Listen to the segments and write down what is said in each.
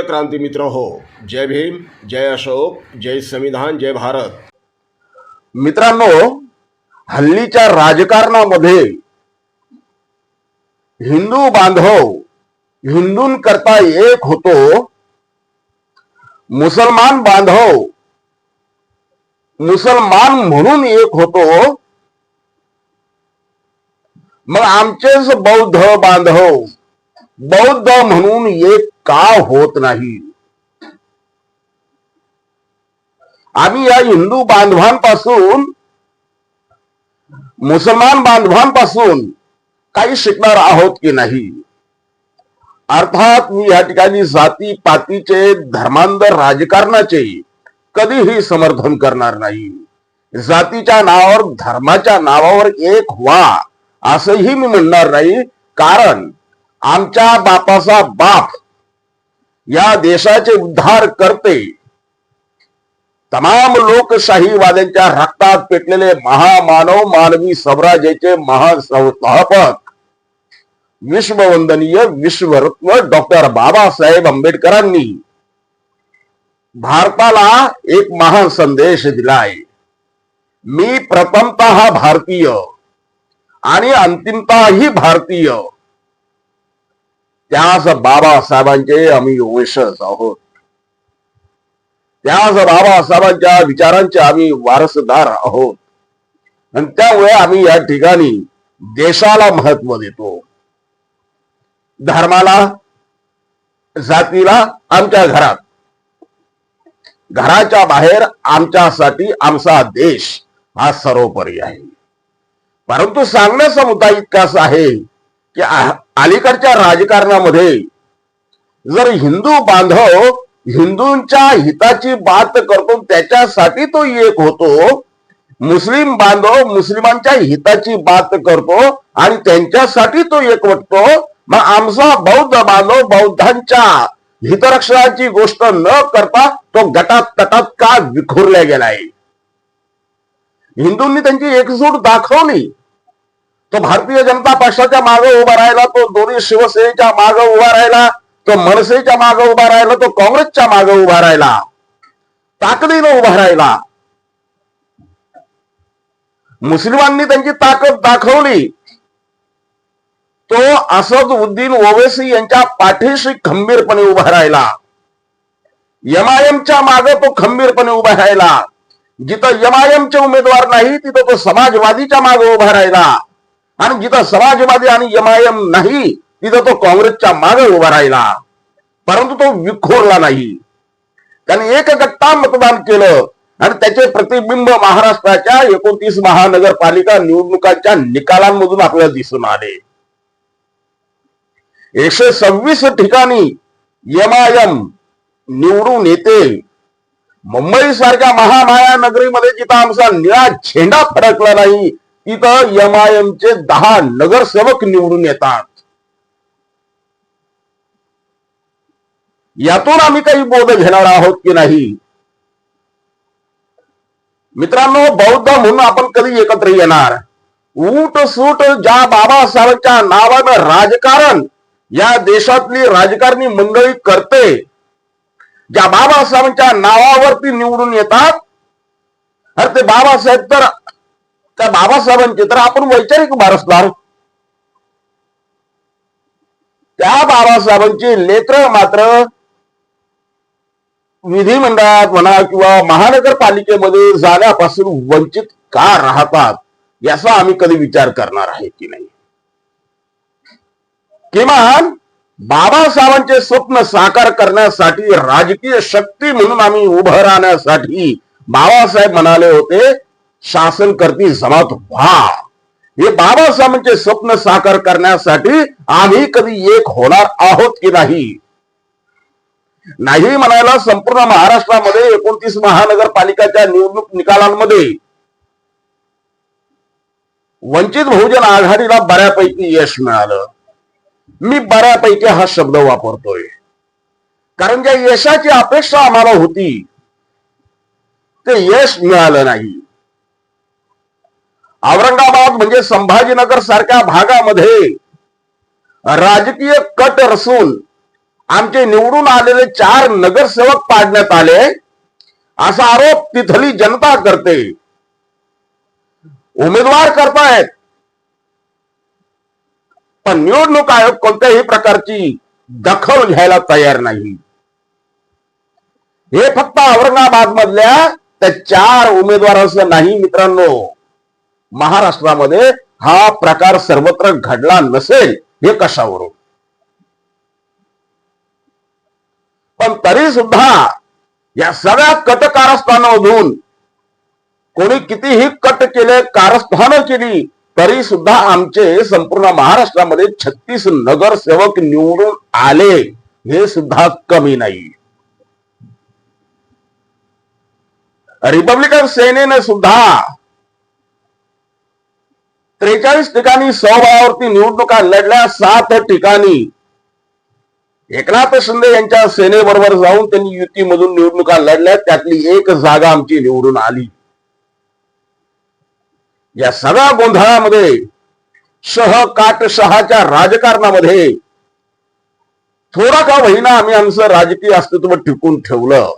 प्रिय क्रांती मित्र हो जय भीम जय अशोक जय संविधान जय भारत. मित्रांनो हल्लीच्या राजकारणामध्ये हिंदू बांधव हिंदूंकरता एक होतो मुसलमान बांधव. मुसलमान म्हणून एक होतो. मग आमचेच बौद्ध बांधव बौद्ध म्हणून एक का होत नाही? आम्ही या हिंदू बांधवांपासून मुसलमान बांधवांपासून काही शिकणार आहोत की नाही? अर्थात मी या ठिकाणी जाती पातीचे धर्मांतर राजकारणाचे कधीही समर्थन करणार नाही. जातीच्या नावावर धर्माच्या नावावर एक व्हा असंही मी म्हणणार नाही. कारण आमच्या बापाचा बाप या देशाचे उद्धार करते. तमाम लोकशाहीवाद्यांच्या रक्तात पेटलेले महामानव मानवी स्वराज्याचे महासंस्थापक विश्ववंदनीय विश्वरत्न डॉक्टर बाबासाहेब आंबेडकरांनी भारताला एक महान संदेश दिलाय. मी प्रथमतः भारतीय आणि अंतिमतःही भारतीय त्याच बाबासाहेबांचे आम्ही वंशज आहोत. त्याच बाबासाहेबांच्या विचारांचे आम्ही वारसदार आहोत. आणि त्यामुळे आम्ही या ठिकाणी देशाला महत्त्व देतो. धर्माला जातीला आमच्या घरात. घराच्या बाहेर आमच्यासाठी आमचा देश हा सर्वोपरी आहे. परंतु सांगण्याचा मुद्दा इतकाच आहे की अलीकडच्या राजकारणामध्ये जर हिंदू बांधव हिंदूंच्या हिताची बात करतो त्याच्यासाठी तो एक होतो. मुस्लिम बांधव मुस्लिमांच्या हिताची बात करतो आणि त्यांच्यासाठी तो एक वाटतो. मग आमचा बौद्ध बांधव बौद्धांच्या हितरक्षणाची गोष्ट न करता तो गटात तटात का विखुरल्या गेलाय? हिंदूंनी त्यांची एकजूट दाखवली. तो भारतीय जनता पक्षाच्या मागे उभा राहिला तो दोन्ही शिवसेनेच्या मागे उभा राहिला तो मनसेच्या मागे उभा राहिला तो काँग्रेसच्या मागे उभा राहिला. ताकदीनं उभा राहिला. मुस्लिमांनी त्यांची ताकद दाखवली. तो असदउद्दीन ओवेसी यांच्या पाठीशी खंबीरपणे उभा राहिला. एमआयएमच्या मागे तो खंबीरपणे उभा राहिला. जिथं एमआयएमचे उमेदवार नाही तिथं तो समाजवादीच्या मागे उभा राहिला. आणि जिथं समाजवादी आणि एमआयएम नाही तिथं तो काँग्रेसच्या मागे उभा राहिला. परंतु तो विखोरला नाही. त्याने एक गट्टा मतदान केलं आणि त्याचे प्रतिबिंब महाराष्ट्राच्या एकोणतीस महानगरपालिका निवडणुकांच्या निकालांमधून आपल्याला दिसून आले. एकशे सव्वीस ठिकाणी एमआयएम निवडून येते. मुंबई सारख्या महामाया नगरीमध्ये जिथं आमचा निळा झेंडा फडकला नाही तिथं एमआयएम चे दहा नगरसेवक निवडून येतात. यातून आम्ही काही बोध घेणार आहोत की नाही? मित्रांनो बौद्ध म्हणून आपण कधी एकत्र येणार? ऊट सूट ज्या बाबासाहेबांच्या नावानं राजकारण या देशातली राजकारणी मंडळी करते ज्या बाबासाहेबांच्या नावावरती निवडून येतात अरे ते बाबासाहेब तर त्या बाबासाहेबांचे. तर आपण वैचारिक वारसदार त्या बाबासाहेबांची लेकर मात्र विधिमंडळात म्हणा किंवा महानगरपालिकेमध्ये जाण्यापासून वंचित का राहतात याचा आम्ही कधी विचार करणार आहे की नाही? किमान बाबासाहेबांचे स्वप्न साकार करण्यासाठी राजकीय शक्ती म्हणून आम्ही उभं राहण्यासाठी बाबासाहेब म्हणाले होते शासन करती जमात व्हा हे बाबासाहेबांचे स्वप्न साकार करण्यासाठी आम्ही कधी एक होणार आहोत की नाही? नाही म्हणायला संपूर्ण महाराष्ट्रामध्ये एकोणतीस महानगरपालिकाच्या निवडणूक निकालांमध्ये वंचित बहुजन आघाडीला बऱ्यापैकी यश मिळालं. मी बऱ्यापैकी हा शब्द वापरतोय. कारण ज्या यशाची अपेक्षा आम्हाला होती ते यश मिळालं नाही. औरंगाबाद म्हणजे संभाजीनगर सारख्या भागामध्ये राजकीय कट रसून आमचे निवडून आलेले चार नगरसेवक पाडण्यात आले. असा आरोप तिथली जनता करते. उमेदवार करतायत. पण निवडणूक आयोग कोणत्याही प्रकारची दखल घ्यायला तयार नाही. हे फक्त औरंगाबाद मधल्या त्या चार उमेदवारांचं नाही मित्रांनो. महाराष्ट्रामध्ये हा प्रकार सर्वत्र घडला नसेल हे कशावरून? पण तरी सुद्धा या सगळ्या कट कारस्थानामधून कोणी कितीही कट केले कारस्थानं केली तरी सुद्धा आमचे संपूर्ण महाराष्ट्रामध्ये छत्तीस नगरसेवक निवडून आले हे सुद्धा कमी नाही. रिपब्लिकन सेनेने सुद्धा त्रेचाळीस ठिकाणी सहभागावरती निवडणुका लढल्या सात ठिकाणी. एकनाथ शिंदे यांच्या सेनेबरोबर जाऊन त्यांनी युतीमधून निवडणुका लढल्या त्यातली एक जागा आमची निवडून आली. या सगळ्या गोंधळामध्ये शह काट शहाच्या राजकारणामध्ये थोडा का होईना आम्ही आमचं राजकीय अस्तित्व टिकून ठेवलं.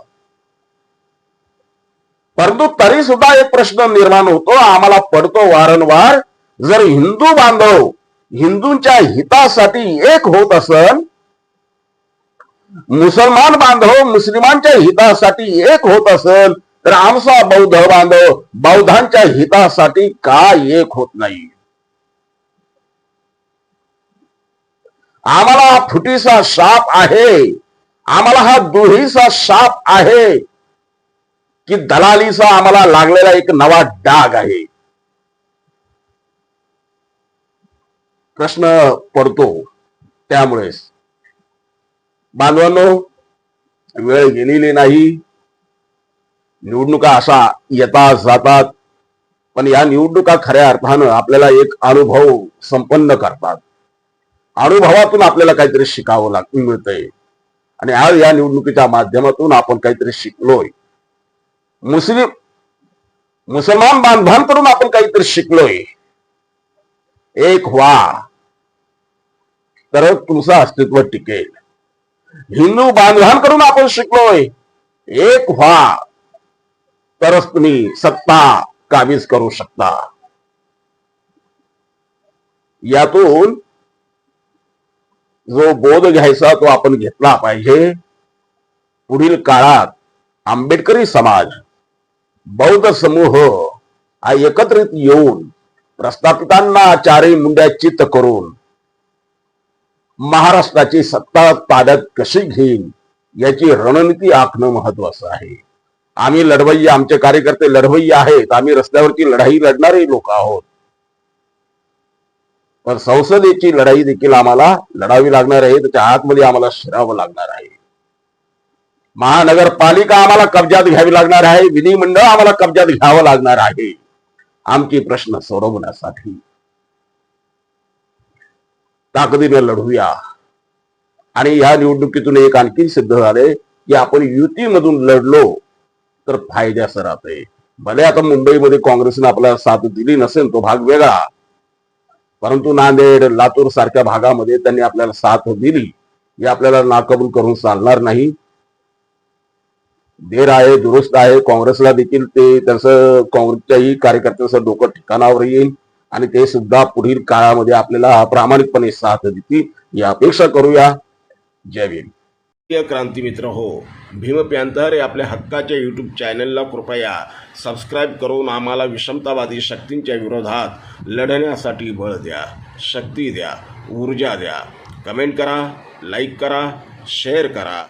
परंतु तरी सुद्धा एक प्रश्न निर्माण होतो आम्हाला पडतो वारंवार जर हिंदू बांधव हिंदूंच्या हितासाठी एक होत असल मुसलमान बांधव मुस्लिमांच्या हितासाठी एक होत असल तर आमचा बौद्ध बांधव बौद्धांच्या हितासाठी का एक होत नाही? आम्हाला फुटीचा शाप आहे आम्हाला हा दुहीचा शाप आहे की दलालीचा आम्हाला लागलेला एक नवा डाग आहे. प्रश्न पडतो त्यामुळेच. बांधवांनो वेळ गेलेली नाही. निवडणुका अशा येतात जातात. पण या निवडणुका खऱ्या अर्थानं आपल्याला एक अनुभव संपन्न करतात. अनुभवातून आपल्याला काहीतरी शिकावं लाग मिळतंय. आणि आज या निवडणुकीच्या माध्यमातून आपण काहीतरी शिकलोय. मुस्लिम मुसलमान बांधवांकडून आपण काहीतरी शिकलोय. एक व्हा. तर तुमचं अस्तित्व टिकेल. हिंदू बांधवांकडून आपण शिकलोय. एक व्हा. तरच तुम्ही सत्ता काबीज करू शकता. यातून जो बोध घ्यायचा तो आपण घेतला पाहिजे. पुढील काळात आंबेडकरी समाज बौद्ध समूह हा एकत्रित येऊन प्रस्थापितांना चारही मुंड्या करून महाराष्ट्राची सत्ता ताब्यात कशी घेईल याची रणनीती आखणं महत्वाचं आहे. आम्ही लढवय्य आमचे कार्यकर्ते लढवय्य आहेत. आम्ही रस्त्यावरची लढाई लढणारे लोक आहोत. पण संसदेची लढाई देखील आम्हाला लढावी लागणार आहे. त्याच्या आतमध्ये आम्हाला शिरावं लागणार आहे. महानगरपालिका आम्हाला कब्जात घ्यावी लागणार आहे. विधिमंडळ आम्हाला कब्जात घ्यावं लागणार आहे. आमचे प्रश्न सोडवण्यासाठी. ताकदीने लढूया. आणि या निवडणुकीतून एक आणखी सिद्ध झाले की आपण युतीमधून लढलो तर फायद्याचं राहते भले आता मुंबईमध्ये काँग्रेसने आपल्याला साथ दिली नसेल तो भाग वेगळा. परंतु नांदेड लातूर सारख्या भागामध्ये त्यांनी आपल्याला साथ दिली. हे आपल्याला नाकबूल करून चालणार नाही. देर आहे दुरुस्त आहे. काँग्रेसला देखील ते त्यांचं काँग्रेसच्याही कार्यकर्त्यांचं डोकं ठिकाणावर येईल. आणि ते सुद्धा पुढील काळामध्ये आपल्याला प्रामाणिकपणे साथ देतील या अपेक्षा करूया. जय भीम. क्रांती मित्र हो भीम पॅन्थर या आपल्या हक्काच्या यूट्यूब चॅनलला कृपया सबस्क्राईब करून आम्हाला विषमतावादी शक्तींच्या विरोधात लढण्यासाठी बळ द्या शक्ती द्या ऊर्जा द्या. कमेंट करा लाईक करा शेअर करा.